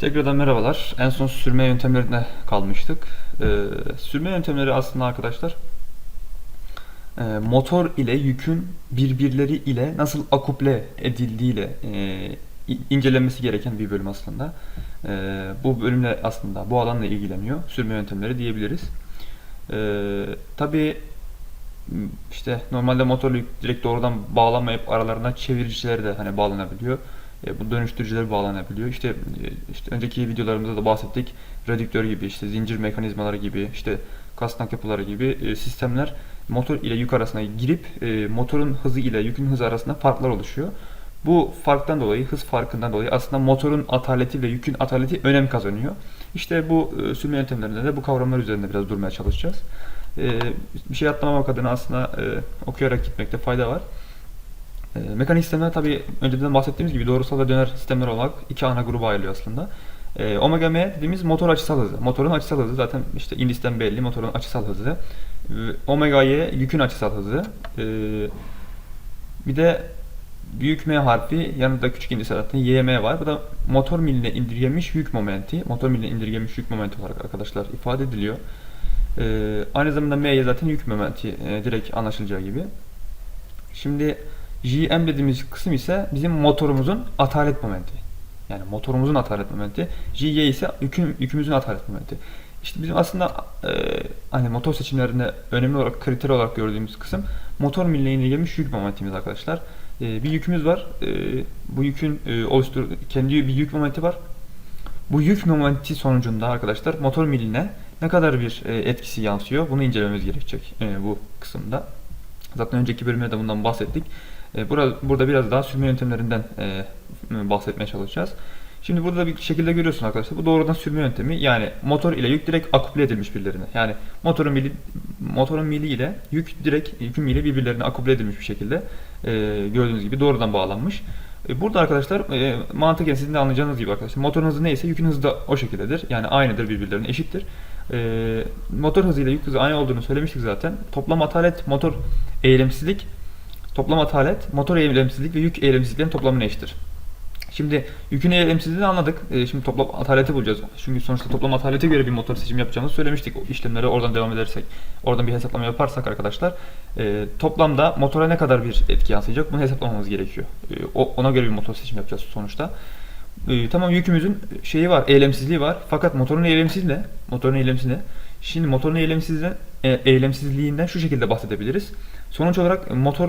Tekrardan merhabalar. En son sürme yöntemlerine kalmıştık. Ee, sürme yöntemleri aslında arkadaşlar e, motor ile yükün birbirleri ile nasıl akuple edildiğiyle e, incelenmesi gereken bir bölüm aslında. E, bu bölümle aslında bu alanla ilgileniyor. Sürme yöntemleri diyebiliriz. E, tabii işte normalde motorla direkt doğrudan bağlanmayıp aralarına çeviriciler de hani bağlanabiliyor. E, bu dönüştürücüler bağlanabiliyor. İşte, e, işte önceki videolarımızda da bahsettik. Redüktör gibi, işte zincir mekanizmaları gibi, işte kasnak yapıları gibi e, sistemler motor ile yük arasına girip e, motorun hızı ile yükün hızı arasında farklar oluşuyor. Bu farktan dolayı, hız farkından dolayı aslında motorun ataleti ve yükün ataleti önem kazanıyor. İşte bu e, sürme yöntemlerinde de bu kavramlar üzerinde biraz durmaya çalışacağız. E, bir şey atlamamak adına aslında e, okuyarak gitmekte fayda var. E, mekanik sistemler tabi önceden bahsettiğimiz gibi doğrusal ve döner sistemler olarak iki ana gruba ayrılıyor aslında. E, omega M dediğimiz motor açısal hızı. Motorun açısal hızı zaten işte indisten belli motorun açısal hızı. E, omega Y yükün açısal hızı. E, bir de büyük M harfi yanında küçük indis zaten YM var. Bu da motor miline indirgenmiş yük momenti. Motor miline indirgenmiş yük momenti olarak arkadaşlar ifade ediliyor. E, aynı zamanda M'ye zaten yük momenti e, direkt anlaşılacağı gibi. Şimdi JM dediğimiz kısım ise bizim motorumuzun atalet momenti. Yani motorumuzun atalet momenti. JY ise yükün, yükümüzün atalet momenti. İşte bizim aslında e, hani motor seçimlerinde önemli olarak kriter olarak gördüğümüz kısım motor miline indirgenmiş yük momentimiz arkadaşlar. E, bir yükümüz var. E, bu yükün e, oluştur kendi bir yük momenti var. Bu yük momenti sonucunda arkadaşlar motor miline ne kadar bir e, etkisi yansıyor bunu incelememiz gerekecek e, bu kısımda. Zaten önceki bölümde de bundan bahsettik. E, Burada, burada biraz daha sürme yöntemlerinden e, bahsetmeye çalışacağız. Şimdi burada bir şekilde görüyorsun arkadaşlar. Bu doğrudan sürme yöntemi. Yani motor ile yük direkt akuple edilmiş birbirlerine. Yani motorun mili, motorun mili ile yük direkt yükün mili birbirlerine akuple edilmiş bir şekilde e, gördüğünüz gibi doğrudan bağlanmış. E, Burada arkadaşlar e, mantıken sizin de anlayacağınız gibi arkadaşlar motorun hızı neyse yükün hızı da o şekildedir. Yani aynıdır birbirlerine eşittir. Motor hızı ile yük hızı aynı olduğunu söylemiştik zaten. Toplam atalet motor eğilimsizlik Toplam atalet, motor eylemsizlik ve yük eylemsizliklerin toplamına eşittir. Şimdi yükün eylemsizliğini anladık. Ee, şimdi toplam ataleti bulacağız. Çünkü sonuçta toplam atalete göre bir motor seçim yapacağımızı söylemiştik. O işlemlere oradan devam edersek, oradan bir hesaplama yaparsak arkadaşlar, e, toplamda motora ne kadar bir etki yansıyacak bunu hesaplamamız gerekiyor. E, ona göre bir motor seçim yapacağız sonuçta. E, tamam yükümüzün şeyi var, eylemsizliği var. Fakat motorun eylemsizliği ne? Motorun eylemsizliği ne? Şimdi motorun eylemsizliğinden, e, eylemsizliğinden şu şekilde bahsedebiliriz. Sonuç olarak motor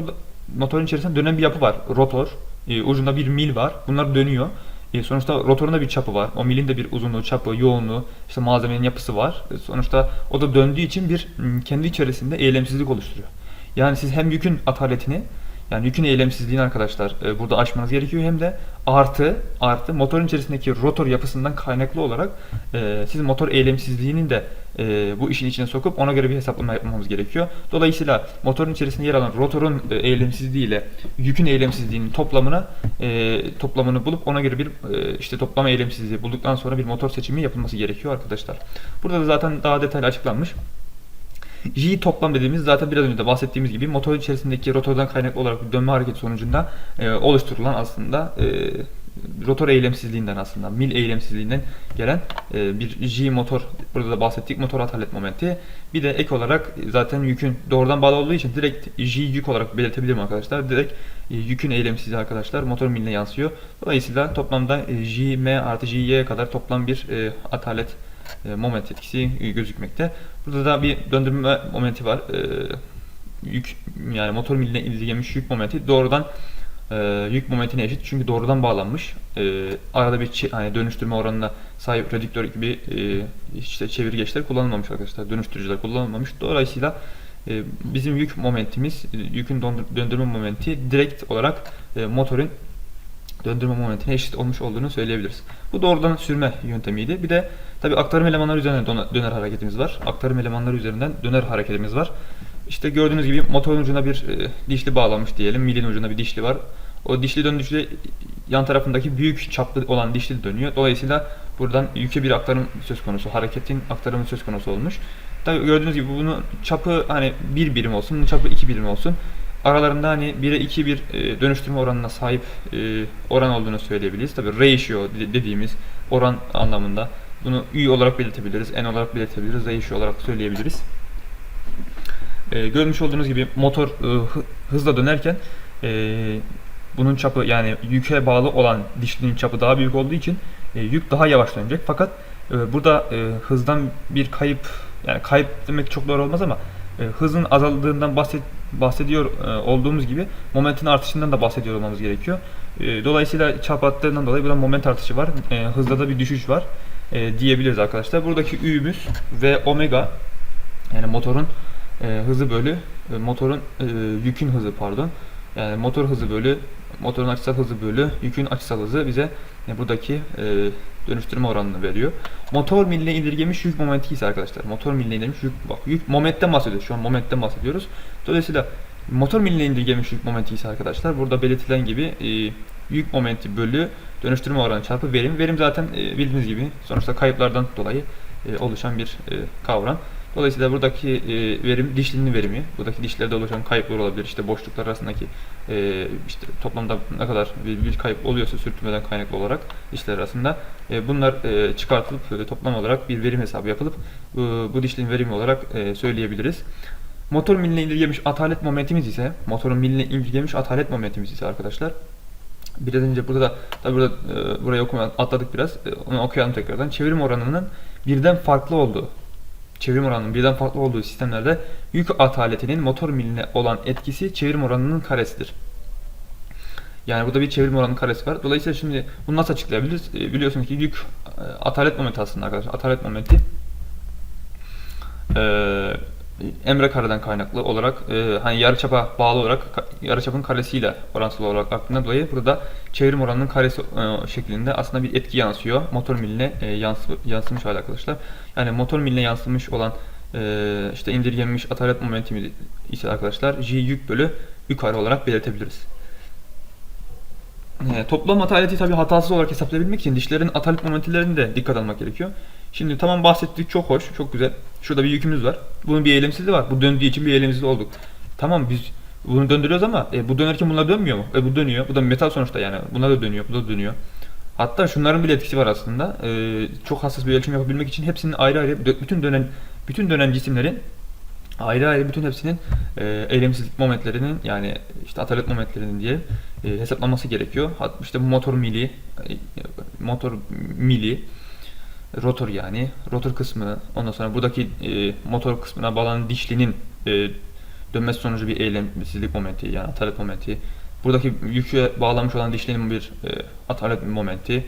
motorun içerisinde dönen bir yapı var. Rotor. E, ucunda bir mil var. Bunlar dönüyor. E, sonuçta rotorun da bir çapı var. O milin de bir uzunluğu, çapı, yoğunluğu, işte malzemenin yapısı var. E, sonuçta o da döndüğü için bir m, kendi içerisinde eylemsizlik oluşturuyor. Yani siz hem yükün ataletini yani yükün eylemsizliğini arkadaşlar e, burada aşmanız gerekiyor hem de artı artı motorun içerisindeki rotor yapısından kaynaklı olarak e, siz motor eylemsizliğinin de e, bu işin içine sokup ona göre bir hesaplama yapmamız gerekiyor. Dolayısıyla motorun içerisinde yer alan rotorun e, eylemsizliği ile yükün eylemsizliğinin toplamına e, toplamını bulup ona göre bir e, işte toplama eylemsizliği bulduktan sonra bir motor seçimi yapılması gerekiyor arkadaşlar. Burada da zaten daha detaylı açıklanmış. J toplam dediğimiz zaten biraz önce de bahsettiğimiz gibi motor içerisindeki rotordan kaynaklı olarak bir dönme hareketi sonucunda e, oluşturulan aslında e, rotor eylemsizliğinden aslında mil eylemsizliğinden gelen e, bir J motor burada da bahsettik motor atalet momenti. Bir de ek olarak zaten yükün doğrudan bağlı olduğu için direkt J yük olarak belirtebilirim arkadaşlar. Direkt e, yükün eylemsizliği arkadaşlar motor miline yansıyor. Dolayısıyla toplamda e, J M artı J Y kadar toplam bir e, atalet moment etkisi e, gözükmekte. Burada da bir döndürme momenti var. E, yük yani motor miline indirgenmiş yük momenti doğrudan e, yük momentine eşit çünkü doğrudan bağlanmış. E, arada bir hani dönüştürme oranına sahip redüktör gibi e, işte çevirgeçler kullanılmamış arkadaşlar. Dönüştürücüler kullanılmamış. Dolayısıyla e, bizim yük momentimiz, e, yükün döndürme momenti direkt olarak e, motorun döndürme momentine eşit olmuş olduğunu söyleyebiliriz. Bu doğrudan sürme yöntemiydi. Bir de tabi aktarım elemanları üzerinden döner hareketimiz var. Aktarım elemanları üzerinden döner hareketimiz var. İşte gördüğünüz gibi motorun ucuna bir e, dişli bağlanmış diyelim. Milin ucuna bir dişli var. O dişli döndükçe yan tarafındaki büyük çaplı olan dişli dönüyor. Dolayısıyla buradan yüke bir aktarım söz konusu. Hareketin aktarımı söz konusu olmuş. Tabi gördüğünüz gibi bunun çapı hani bir birim olsun, bunun çapı iki birim olsun. aralarında hani 1'e 2 bir e, dönüştürme oranına sahip e, oran olduğunu söyleyebiliriz. Tabi ratio de- dediğimiz oran anlamında bunu U olarak belirtebiliriz, N olarak belirtebiliriz, ratio olarak söyleyebiliriz. E, görmüş olduğunuz gibi motor e, hı- hızla dönerken e, bunun çapı yani yüke bağlı olan dişlinin çapı daha büyük olduğu için e, yük daha yavaş dönecek. Fakat e, burada e, hızdan bir kayıp yani kayıp demek çok doğru olmaz ama e, hızın azaldığından bahset, bahsediyor e, olduğumuz gibi momentin artışından da bahsediyor olmamız gerekiyor. E, dolayısıyla çarpı arttığından dolayı burada moment artışı var. E, hızda da bir düşüş var e, diyebiliriz arkadaşlar. Buradaki Ü'müz ve omega yani motorun e, hızı bölü e, motorun e, yükün hızı pardon. Yani motor hızı bölü motorun açısal hızı bölü yükün açısal hızı bize e, buradaki e, dönüştürme oranını veriyor. Motor miline indirgemiş yük momenti ise arkadaşlar. Motor miline indirgemiş yük bak yük momentten bahsediyoruz. Şu an momentten bahsediyoruz. Dolayısıyla motor miline indirgemiş yük momenti ise arkadaşlar burada belirtilen gibi e, yük momenti bölü dönüştürme oranı çarpı verim. Verim zaten e, bildiğiniz gibi sonuçta kayıplardan dolayı e, oluşan bir e, kavram. Dolayısıyla buradaki e, verim dişlinin verimi. Buradaki dişlerde oluşan kayıplar olabilir. İşte boşluklar arasındaki işte toplamda ne kadar bir, kayıp oluyorsa sürtünmeden kaynaklı olarak dişler arasında bunlar çıkartılıp e, toplam olarak bir verim hesabı yapılıp bu dişlinin verimi olarak söyleyebiliriz. Motor miline indirgemiş atalet momentimiz ise motorun miline indirgemiş atalet momentimiz ise arkadaşlar Biraz önce burada da tabi burada e, buraya okuma atladık biraz. E, onu okuyalım tekrardan. Çevrim oranının birden farklı olduğu çevrim oranının birden farklı olduğu sistemlerde yük ataletinin motor miline olan etkisi çevrim oranının karesidir. Yani burada bir çevrim oranının karesi var. Dolayısıyla şimdi bunu nasıl açıklayabiliriz? E, biliyorsunuz ki yük e, atalet momenti aslında arkadaşlar. Atalet momenti e, emre kareden kaynaklı olarak e, hani yarıçapa bağlı olarak yarıçapın karesiyle orantılı olarak aklına dolayı burada çevrim oranının karesi e, şeklinde aslında bir etki yansıyor. Motor miline e, yansı, yansımış hali arkadaşlar. Yani motor miline yansımış olan e, işte indirgenmiş atalet momentimi ise arkadaşlar J yük bölü yukarı olarak belirtebiliriz. E, toplam ataleti tabi hatasız olarak hesaplayabilmek için dişlerin atalet momentilerini de dikkat almak gerekiyor. Şimdi tamam bahsettik çok hoş, çok güzel. Şurada bir yükümüz var. Bunun bir eylemsizliği var. Bu döndüğü için bir eylemsiz olduk. Tamam biz bunu döndürüyoruz ama e, bu dönerken bunlar dönmüyor mu? E, bu dönüyor. Bu da metal sonuçta yani. Bunlar da dönüyor, bu da dönüyor. Hatta şunların bile etkisi var aslında. E, çok hassas bir ölçüm yapabilmek için hepsinin ayrı ayrı bütün dönen bütün dönen cisimlerin ayrı ayrı bütün hepsinin e, eylemsizlik momentlerinin yani işte atalet momentlerinin diye e, hesaplanması gerekiyor. Hat, işte motor mili, e, motor mili, rotor yani rotor kısmı ondan sonra buradaki e, motor kısmına bağlanan dişlinin e, dönmesi sonucu bir eylemsizlik momenti yani atalet momenti. Buradaki yükü bağlanmış olan dişlinin bir e, atalet momenti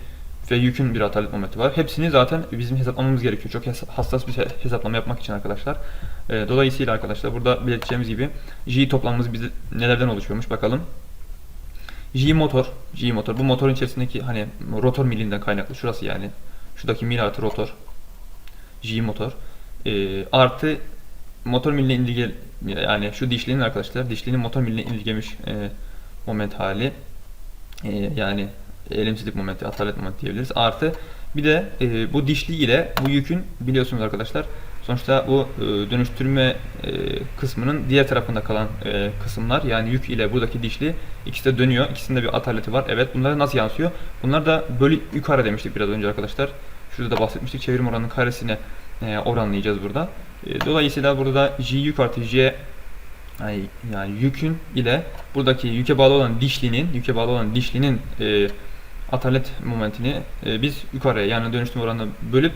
ve yükün bir atalet momenti var. Hepsini zaten bizim hesaplamamız gerekiyor. Çok hassas bir he- hesaplama yapmak için arkadaşlar. E, dolayısıyla arkadaşlar burada belirteceğimiz gibi J toplamımız bize nelerden oluşuyormuş bakalım. J motor, J motor. Bu motorun içerisindeki hani rotor milinden kaynaklı şurası yani. Şuradaki mil artı rotor. J motor. E, artı motor miline indirge yani şu dişlinin arkadaşlar dişlinin motor miline indirgemiş e, moment hali. E, yani elimsizlik momenti, atalet momenti diyebiliriz. Artı bir de e, bu dişli ile bu yükün biliyorsunuz arkadaşlar sonuçta bu e, dönüştürme e, kısmının diğer tarafında kalan e, kısımlar yani yük ile buradaki dişli ikisi de dönüyor. İkisinde bir ataleti var. Evet bunlar nasıl yansıyor? Bunlar da bölü yukarı demiştik biraz önce arkadaşlar. Şurada da bahsetmiştik. Çevrim oranının karesine e, oranlayacağız burada. E, dolayısıyla burada J yük artı J yani, yani yükün ile buradaki yüke bağlı olan dişlinin yüke bağlı olan dişlinin e, atalet momentini e, biz yukarıya yani dönüştürme oranını bölüp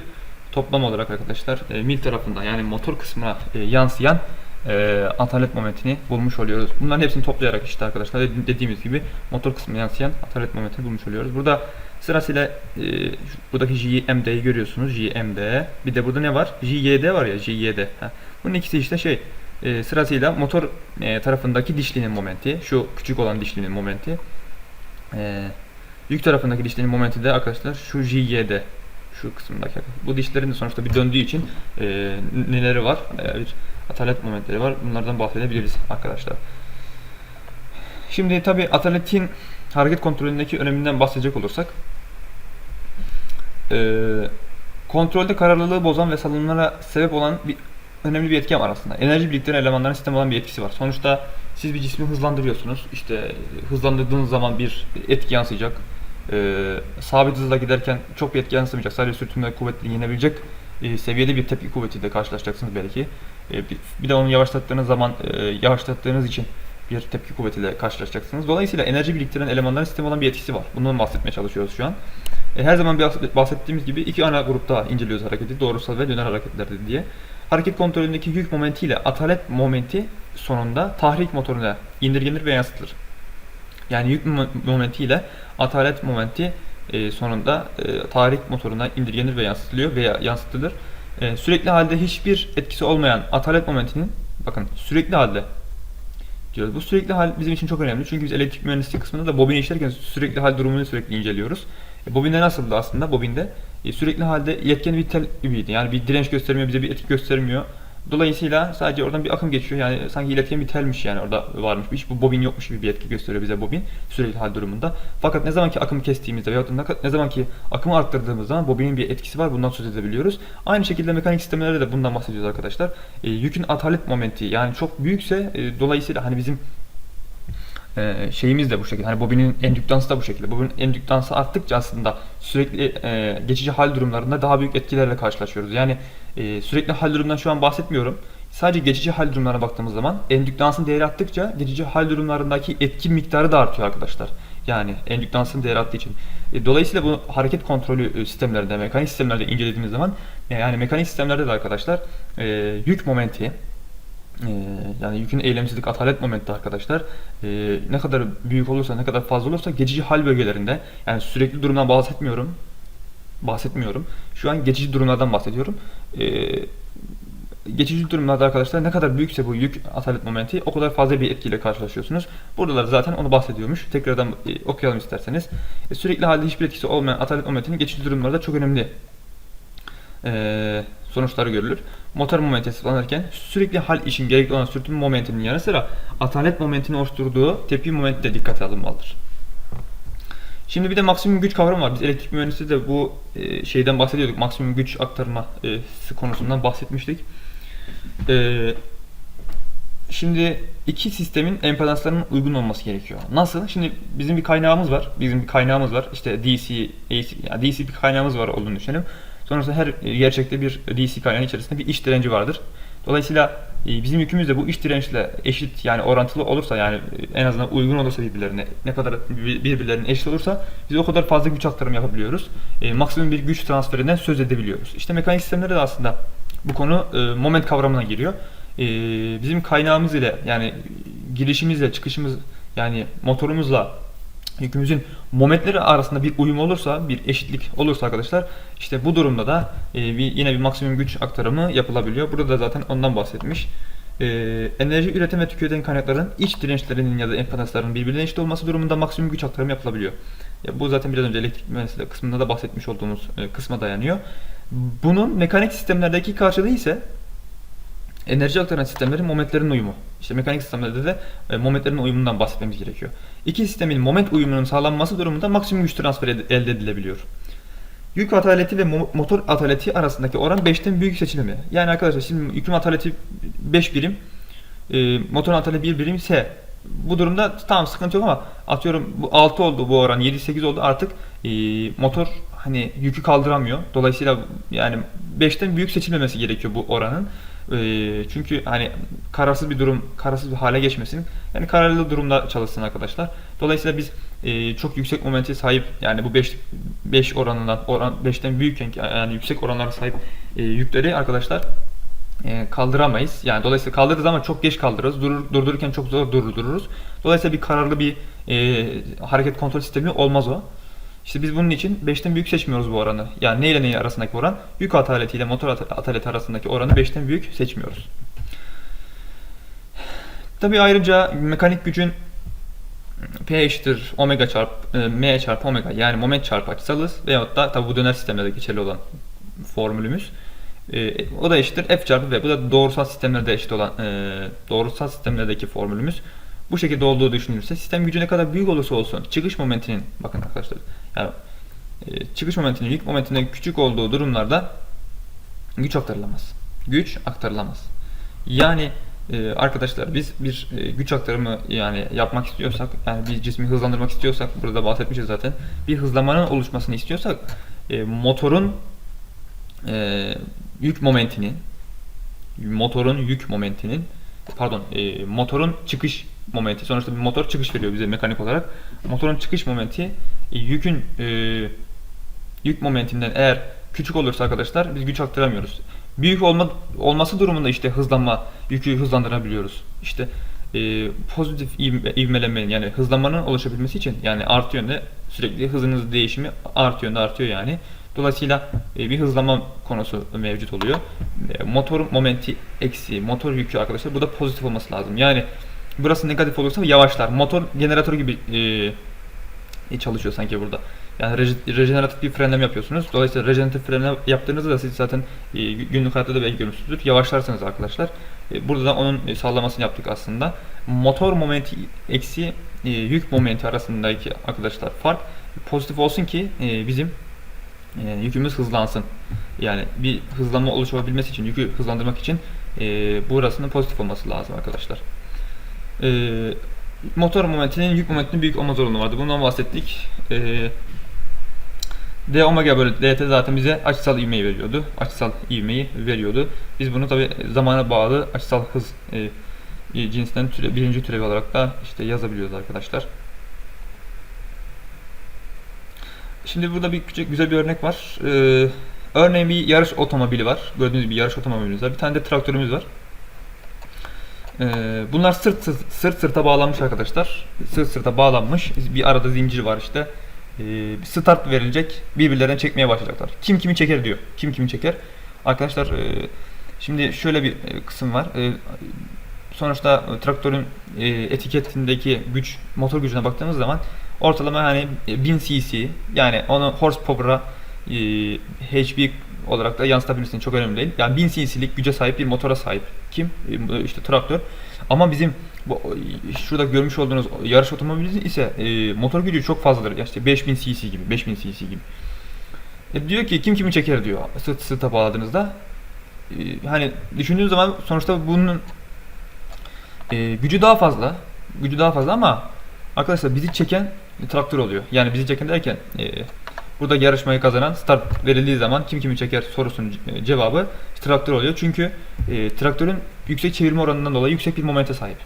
toplam olarak arkadaşlar e, mil tarafında yani motor kısmına e, yansıyan e, atalet momentini bulmuş oluyoruz. Bunların hepsini toplayarak işte arkadaşlar dedi- dediğimiz gibi motor kısmına yansıyan atalet momentini bulmuş oluyoruz. Burada sırasıyla e, buradaki JMD'yi görüyorsunuz. JMD. Bir de burada ne var? JYD var ya JYD. Ha. Bunun ikisi işte şey e, sırasıyla motor e, tarafındaki dişlinin momenti, şu küçük olan dişlinin momenti. E, yük tarafındaki dişlinin momenti de arkadaşlar şu JYD şu kısımdaki. Bu dişlerin de sonuçta bir döndüğü için e, neleri var? E, bir atalet momentleri var. Bunlardan bahsedebiliriz arkadaşlar. Şimdi tabi ataletin hareket kontrolündeki öneminden bahsedecek olursak e, kontrolde kararlılığı bozan ve salınımlara sebep olan bir önemli bir etken var aslında. Enerji biriktiren elemanların sisteme olan bir etkisi var. Sonuçta siz bir cismi hızlandırıyorsunuz. İşte hızlandırdığınız zaman bir etki yansıyacak. Ee, sabit hızla giderken çok bir etki yansımayacak. Sadece sürtünme kuvvetini yenebilecek e, seviyede bir tepki kuvvetiyle karşılaşacaksınız belki. E, bir, de onu yavaşlattığınız zaman e, yavaşlattığınız için bir tepki kuvvetiyle karşılaşacaksınız. Dolayısıyla enerji biriktiren elemanların sisteme olan bir etkisi var. Bundan bahsetmeye çalışıyoruz şu an. E, her zaman bahs- bahsettiğimiz gibi iki ana grupta inceliyoruz hareketi. Doğrusal ve döner hareketler diye. Hareket kontrolündeki yük momenti ile atalet momenti sonunda tahrik motoruna indirgenir ve yansıtılır. Yani yük mo- momenti ile atalet momenti e, sonunda e, tahrik motoruna indirgenir ve yansıtılıyor veya yansıtılır. E, sürekli halde hiçbir etkisi olmayan atalet momentinin bakın sürekli halde diyoruz. Bu sürekli hal bizim için çok önemli. Çünkü biz elektrik mühendisliği kısmında da bobini işlerken sürekli hal durumunu sürekli inceliyoruz. E, bobinde nasıldı aslında? Bobinde e, sürekli halde yetken bir tel gibiydi. Yani bir direnç göstermiyor, bize bir etki göstermiyor. Dolayısıyla sadece oradan bir akım geçiyor. Yani sanki iletken bir telmiş yani orada varmış. Hiç bu bobin yokmuş gibi bir etki gösteriyor bize bobin sürekli hal durumunda. Fakat ne zaman ki akımı kestiğimizde veyahut da ne, zaman ki akımı arttırdığımız zaman bobinin bir etkisi var. Bundan söz edebiliyoruz. Aynı şekilde mekanik sistemlerde de bundan bahsediyoruz arkadaşlar. E, yükün atalet momenti yani çok büyükse e, dolayısıyla hani bizim e, şeyimiz de bu şekilde. Hani bobinin endüktansı da bu şekilde. Bobinin endüktansı arttıkça aslında sürekli e, geçici hal durumlarında daha büyük etkilerle karşılaşıyoruz. Yani e, sürekli hal durumundan şu an bahsetmiyorum. Sadece geçici hal durumlarına baktığımız zaman endüktansın değeri arttıkça geçici hal durumlarındaki etki miktarı da artıyor arkadaşlar. Yani endüktansın değeri arttığı için. E, dolayısıyla bu hareket kontrolü sistemlerinde, mekanik sistemlerde incelediğimiz zaman yani mekanik sistemlerde de arkadaşlar yük momenti, ee, yani yükün eylemsizlik atalet momenti arkadaşlar. Ee, ne kadar büyük olursa ne kadar fazla olursa geçici hal bölgelerinde yani sürekli durumdan bahsetmiyorum bahsetmiyorum. Şu an geçici durumlardan bahsediyorum. Ee, geçici durumlarda arkadaşlar ne kadar büyükse bu yük atalet momenti o kadar fazla bir etkiyle karşılaşıyorsunuz. Burada da zaten onu bahsediyormuş. Tekrardan e, okuyalım isterseniz. E, sürekli halde hiçbir etkisi olmayan atalet momentinin geçici durumlarda çok önemli. E, sonuçları görülür. Motor momenti hesaplanırken sürekli hal için gerekli olan sürtünme momentinin yanı sıra atalet momentini oluşturduğu tepki momenti de dikkate alınmalıdır. Şimdi bir de maksimum güç kavramı var. Biz elektrik mühendisliği de bu e, şeyden bahsediyorduk. Maksimum güç aktarma e, konusundan bahsetmiştik. E, şimdi iki sistemin empedanslarının uygun olması gerekiyor. Nasıl? Şimdi bizim bir kaynağımız var. Bizim bir kaynağımız var. İşte DC, AC, yani DC bir kaynağımız var olduğunu düşünelim. Sonrasında her gerçekte bir DC kaynağının içerisinde bir iç direnci vardır. Dolayısıyla e, bizim yükümüz de bu iç dirençle eşit yani orantılı olursa yani e, en azından uygun olursa birbirlerine ne kadar bir- birbirlerine eşit olursa biz o kadar fazla güç aktarımı yapabiliyoruz. E, maksimum bir güç transferinden söz edebiliyoruz. İşte mekanik sistemlerde de aslında bu konu e, moment kavramına giriyor. E, bizim kaynağımız ile yani girişimizle çıkışımız yani motorumuzla yükümüzün momentleri arasında bir uyum olursa, bir eşitlik olursa arkadaşlar işte bu durumda da e, bir, yine bir maksimum güç aktarımı yapılabiliyor. Burada da zaten ondan bahsetmiş. E, enerji üretim ve tüketen kaynakların iç dirençlerinin ya da empedanslarının birbirine eşit olması durumunda maksimum güç aktarımı yapılabiliyor. Ya bu zaten biraz önce elektrik mühendisliği kısmında da bahsetmiş olduğumuz e, kısma dayanıyor. Bunun mekanik sistemlerdeki karşılığı ise enerji aktaran sistemlerin momentlerin uyumu. İşte mekanik sistemlerde de e, momentlerin uyumundan bahsetmemiz gerekiyor. İki sistemin moment uyumunun sağlanması durumunda maksimum güç transferi elde edilebiliyor. Yük ataleti ve mo- motor ataleti arasındaki oran 5'ten büyük seçilimi. Yani arkadaşlar şimdi yükün ataleti 5 birim, e, motor ataleti 1 birim ise bu durumda tamam sıkıntı yok ama atıyorum bu 6 oldu bu oran 7-8 oldu artık e, motor hani yükü kaldıramıyor. Dolayısıyla yani 5'ten büyük seçilmemesi gerekiyor bu oranın. E, çünkü hani kararsız bir durum, kararsız bir hale geçmesin. Yani kararlı durumda çalışsın arkadaşlar. Dolayısıyla biz e, çok yüksek momenti sahip yani bu 5 5 oranından oran 5'ten büyükken yani yüksek oranlara sahip e, yükleri arkadaşlar e, kaldıramayız. Yani dolayısıyla kaldırırız ama çok geç kaldırırız. Durur, durdururken çok zor durdururuz. Dolayısıyla bir kararlı bir e, hareket kontrol sistemi olmaz o. İşte biz bunun için 5'ten büyük seçmiyoruz bu oranı. Yani ne ile ne arasındaki oran? Yük ataleti ile motor at- ataleti arasındaki oranı 5'ten büyük seçmiyoruz. Tabii ayrıca mekanik gücün P eşittir omega çarp e, m çarpı omega yani moment çarpı açısalız veyahut da tabi bu döner sistemlerde geçerli olan formülümüz. E, o da eşittir f çarpı v. Bu da doğrusal sistemlerde eşit olan e, doğrusal sistemlerdeki formülümüz. Bu şekilde olduğu düşünülürse sistem gücü ne kadar büyük olursa olsun çıkış momentinin bakın arkadaşlar yani e, çıkış momentinin yük momentinden küçük olduğu durumlarda güç aktarılamaz. güç aktarılamaz. Yani e, arkadaşlar biz bir e, güç aktarımı yani yapmak istiyorsak yani bir cismi hızlandırmak istiyorsak burada bahsetmişiz zaten bir hızlamanın oluşmasını istiyorsak e, motorun e, yük momentinin motorun yük momentinin pardon e, motorun çıkış momenti sonuçta bir motor çıkış veriyor bize mekanik olarak motorun çıkış momenti yükün e, yük momentinden eğer küçük olursa arkadaşlar biz güç aktaramıyoruz. Büyük olma, olması durumunda işte hızlanma, yükü hızlandırabiliyoruz. İşte e, pozitif ivme, ivmelenmenin yani hızlanmanın oluşabilmesi için yani artı yönde sürekli hızınız değişimi artı yönde artıyor yani. Dolayısıyla e, bir hızlanma konusu mevcut oluyor. E, motor momenti eksi, motor yükü arkadaşlar bu da pozitif olması lazım. Yani burası negatif olursa yavaşlar. Motor jeneratör gibi e, çalışıyor sanki burada. Yani reje- rejeneratif bir frenleme yapıyorsunuz. Dolayısıyla rejeneratif frenleme yaptığınızda da siz zaten e, günlük hayatta da belki görmüşsünüzdür. Yavaşlarsınız arkadaşlar. E, burada da onun e, sağlamasını yaptık aslında. Motor momenti eksi yük momenti arasındaki arkadaşlar fark pozitif olsun ki bizim yükümüz hızlansın. Yani bir hızlanma oluşabilmesi için, yükü hızlandırmak için burasının pozitif olması lazım arkadaşlar. Motor momentinin yük momentinin büyük olma zorunlu vardı. Bundan bahsettik. E, D omega bölü dt zaten bize açısal ivmeyi veriyordu. Açısal ivmeyi veriyordu. Biz bunu tabi zamana bağlı açısal hız e, e, cinsinden türe, birinci türevi olarak da işte yazabiliyoruz arkadaşlar. Şimdi burada bir küçük güzel bir örnek var. Ee, örneğin bir yarış otomobili var. Gördüğünüz gibi yarış otomobilimiz var. Bir tane de traktörümüz var. Ee, bunlar sırt, sırt sırt sırta bağlanmış arkadaşlar. Sırt sırta bağlanmış. Bir arada zincir var işte. Ee, start verilecek. Birbirlerine çekmeye başlayacaklar. Kim kimi çeker diyor. Kim kimi çeker. Arkadaşlar e, şimdi şöyle bir e, kısım var. E, sonuçta e, traktörün etiketindeki güç, motor gücüne baktığımız zaman ortalama yani 1000 cc yani onu horsepower'a e, HP olarak da yansıtabilirsin çok önemli değil. Yani 1000 cc'lik güce sahip bir motora sahip. Kim? E, işte traktör. Ama bizim bu şurada görmüş olduğunuz yarış otomobilimizin ise e, motor gücü çok fazladır. İşte 5000 cc gibi, 5000 cc gibi. E, diyor ki kim kimi çeker diyor sırt sırta bağladığınızda. E, hani düşündüğünüz zaman sonuçta bunun e, gücü daha fazla. Gücü daha fazla ama arkadaşlar bizi çeken traktör oluyor. Yani bizi çeken derken e, burada yarışmayı kazanan start verildiği zaman kim kimi çeker sorusunun ce- cevabı traktör oluyor. Çünkü e, traktörün yüksek çevirme oranından dolayı yüksek bir momente sahip.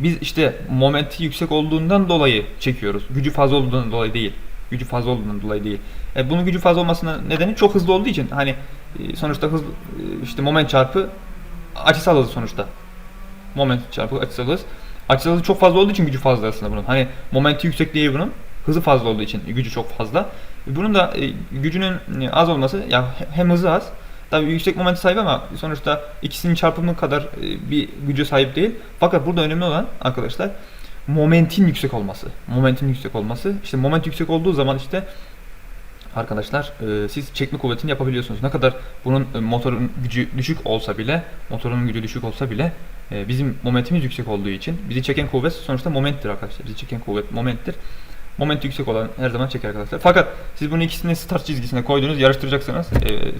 Biz işte momenti yüksek olduğundan dolayı çekiyoruz. Gücü fazla olduğundan dolayı değil. Gücü fazla olduğundan dolayı değil. E, bunun gücü fazla olmasının nedeni çok hızlı olduğu için. Hani e, sonuçta hız e, işte moment çarpı açısal hız sonuçta. Moment çarpı açısal hız. Açısal hızı çok fazla olduğu için gücü fazla aslında bunun. Hani momenti yüksek değil bunun. Hızı fazla olduğu için gücü çok fazla. Bunun da e, gücünün e, az olması ya hem hızı az Tabii yüksek momenti sahip ama sonuçta ikisinin çarpımı kadar e, bir güce sahip değil. Fakat burada önemli olan arkadaşlar momentin yüksek olması. Momentin yüksek olması. İşte moment yüksek olduğu zaman işte arkadaşlar siz çekme kuvvetini yapabiliyorsunuz. Ne kadar bunun motorun gücü düşük olsa bile, motorun gücü düşük olsa bile bizim momentimiz yüksek olduğu için bizi çeken kuvvet sonuçta momenttir arkadaşlar. Bizi çeken kuvvet momenttir. Moment yüksek olan her zaman çeker arkadaşlar. Fakat siz bunu ikisini start çizgisine koydunuz, yarıştıracaksınız. E,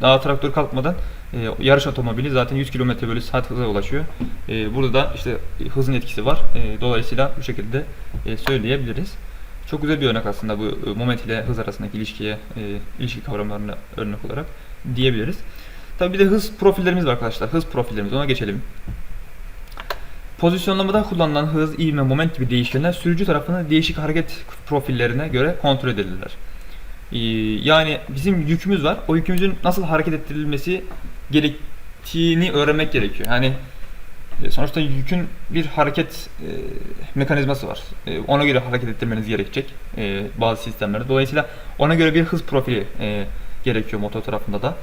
daha traktör kalkmadan e, yarış otomobili zaten 100 km bölü saat hıza ulaşıyor. E, burada da işte hızın etkisi var. E, dolayısıyla bu şekilde e, söyleyebiliriz. Çok güzel bir örnek aslında bu e, moment ile hız arasındaki ilişkiye, e, ilişki kavramlarına örnek olarak diyebiliriz. Tabii bir de hız profillerimiz var arkadaşlar. Hız profillerimiz ona geçelim. Pozisyonlamada kullanılan hız, ivme, moment gibi değişkenler sürücü tarafından değişik hareket profillerine göre kontrol edilirler. Ee, yani bizim yükümüz var. O yükümüzün nasıl hareket ettirilmesi gerektiğini öğrenmek gerekiyor. Yani e, sonuçta yükün bir hareket e, mekanizması var. E, ona göre hareket ettirmeniz gerekecek bazı sistemlerde. Dolayısıyla ona göre bir hız profili gerekiyor motor tarafında da.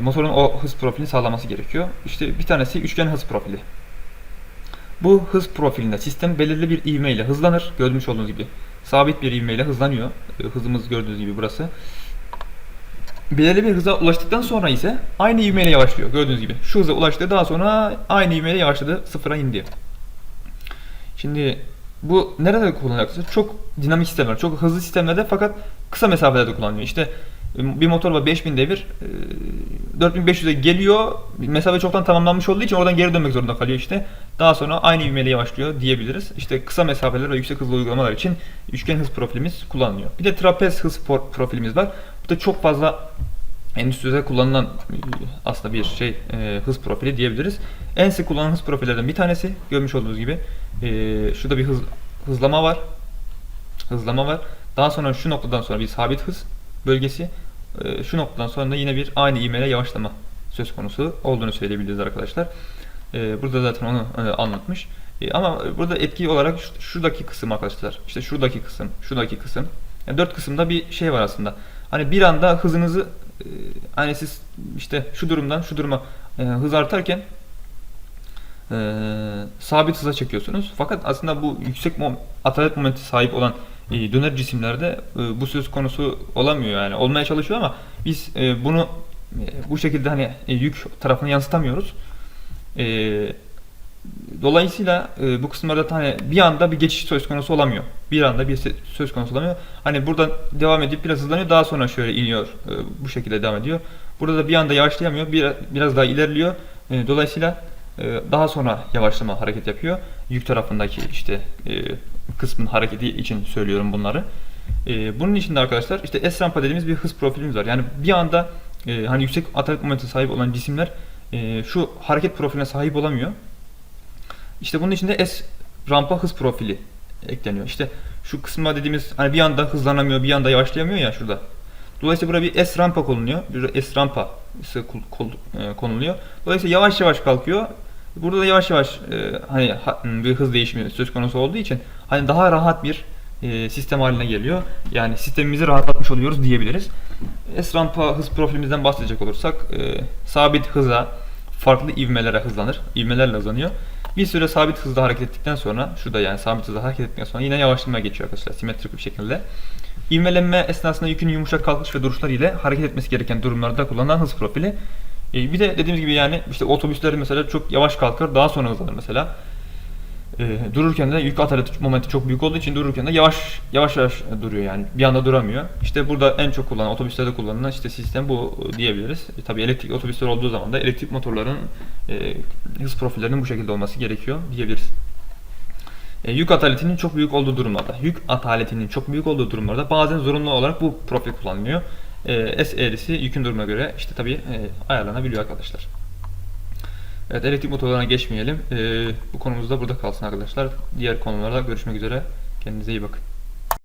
Motorun o hız profilini sağlaması gerekiyor. İşte bir tanesi üçgen hız profili. Bu hız profilinde sistem belirli bir ivme ile hızlanır. Görmüş olduğunuz gibi sabit bir ivme ile hızlanıyor. E, Hızımız gördüğünüz gibi burası. Belirli bir hıza ulaştıktan sonra ise aynı ivmeyle yavaşlıyor. Gördüğünüz gibi. Şu hıza ulaştı daha sonra aynı ivmeyle yavaşladı. Sıfıra indi. Şimdi bu nerede kullanılıyor? Çok dinamik sistemler, çok hızlı sistemlerde fakat kısa mesafelerde kullanılıyor. İşte Bir motor var 5000 devir. e, 4500'e geliyor. Mesafe çoktan tamamlanmış olduğu için oradan geri dönmek zorunda kalıyor işte. Daha sonra aynı ivmeyle yavaşlıyor diyebiliriz. İşte kısa mesafeler ve yüksek hızlı uygulamalar için üçgen hız profilimiz kullanılıyor. Bir de trapez hız profilimiz var. Bu da çok fazla endüstride kullanılan e, aslında bir şey e, hız profili diyebiliriz. En sık kullanılan hız profillerden bir tanesi görmüş olduğunuz gibi e, şurada bir hız hızlama var. Hızlama var. Daha sonra şu noktadan sonra bir sabit hız bölgesi. e, şu noktadan sonra da yine bir aynı ivmeyle yavaşlama söz konusu olduğunu söyleyebiliriz arkadaşlar. E, burada zaten onu e, anlatmış. E, ama burada etki olarak şu- şuradaki kısım arkadaşlar. İşte şuradaki kısım, şuradaki kısım. Yani dört kısımda bir şey var aslında. Hani bir anda hızınızı e, hani siz işte şu durumdan şu duruma e, hız artarken sabit hıza çekiyorsunuz. Fakat aslında bu yüksek mom atalet momenti sahip olan döner cisimlerde e, bu söz konusu olamıyor yani. Olmaya çalışıyor ama biz e, bunu e, bu şekilde hani yük tarafını yansıtamıyoruz. Dolayısıyla bu kısımlarda hani bir anda bir geçiş söz konusu olamıyor. Bir anda bir söz konusu olamıyor. Hani buradan devam edip biraz hızlanıyor daha sonra şöyle iniyor. Bu şekilde devam ediyor. Burada da bir anda yavaşlayamıyor. Bir, biraz daha ilerliyor. Dolayısıyla daha sonra yavaşlama hareket yapıyor. Yük tarafındaki işte kısmın hareketi için söylüyorum bunları. E, bunun için de arkadaşlar işte S rampa dediğimiz bir hız profilimiz var. Yani bir anda e, hani yüksek atalet momenti sahip olan cisimler e, şu hareket profiline sahip olamıyor. İşte bunun içinde S rampa hız profili ekleniyor. İşte şu kısma dediğimiz hani bir anda hızlanamıyor, bir anda yavaşlayamıyor ya şurada. Dolayısıyla buraya bir S rampa konuluyor. Bir S rampa e, konuluyor. Dolayısıyla yavaş yavaş kalkıyor. Burada da yavaş yavaş e, hani ha- bir hız değişimi söz konusu olduğu için hani daha rahat bir e, sistem haline geliyor. Yani sistemimizi rahatlatmış oluyoruz diyebiliriz. S rampa hız profilimizden bahsedecek olursak e, sabit hıza farklı ivmelere hızlanır. İvmelerle hızlanıyor. Bir süre sabit hızda hareket ettikten sonra şurada yani sabit hızda hareket ettikten sonra yine yavaşlamaya geçiyor arkadaşlar simetrik bir şekilde. İvmelenme esnasında yükün yumuşak kalkış ve duruşlar ile hareket etmesi gereken durumlarda kullanılan hız profili. E, bir de dediğimiz gibi yani işte otobüsler mesela çok yavaş kalkar daha sonra hızlanır mesela. E, dururken de yük atalet momenti çok büyük olduğu için dururken de yavaş yavaş yavaş duruyor yani bir anda duramıyor. İşte burada en çok kullanılan otobüslerde kullanılan işte sistem bu diyebiliriz. E, tabii elektrikli otobüsler olduğu zaman da elektrik motorların e, hız profillerinin bu şekilde olması gerekiyor diyebiliriz. E, yük ataletinin çok büyük olduğu durumlarda, yük ataletinin çok büyük olduğu durumlarda bazen zorunlu olarak bu profil kullanılıyor. E, S eğrisi yükün durumuna göre işte tabii e, ayarlanabiliyor arkadaşlar. Evet elektrik motorlarına geçmeyelim. E, bu konumuz da burada kalsın arkadaşlar. Diğer konularda görüşmek üzere. Kendinize iyi bakın.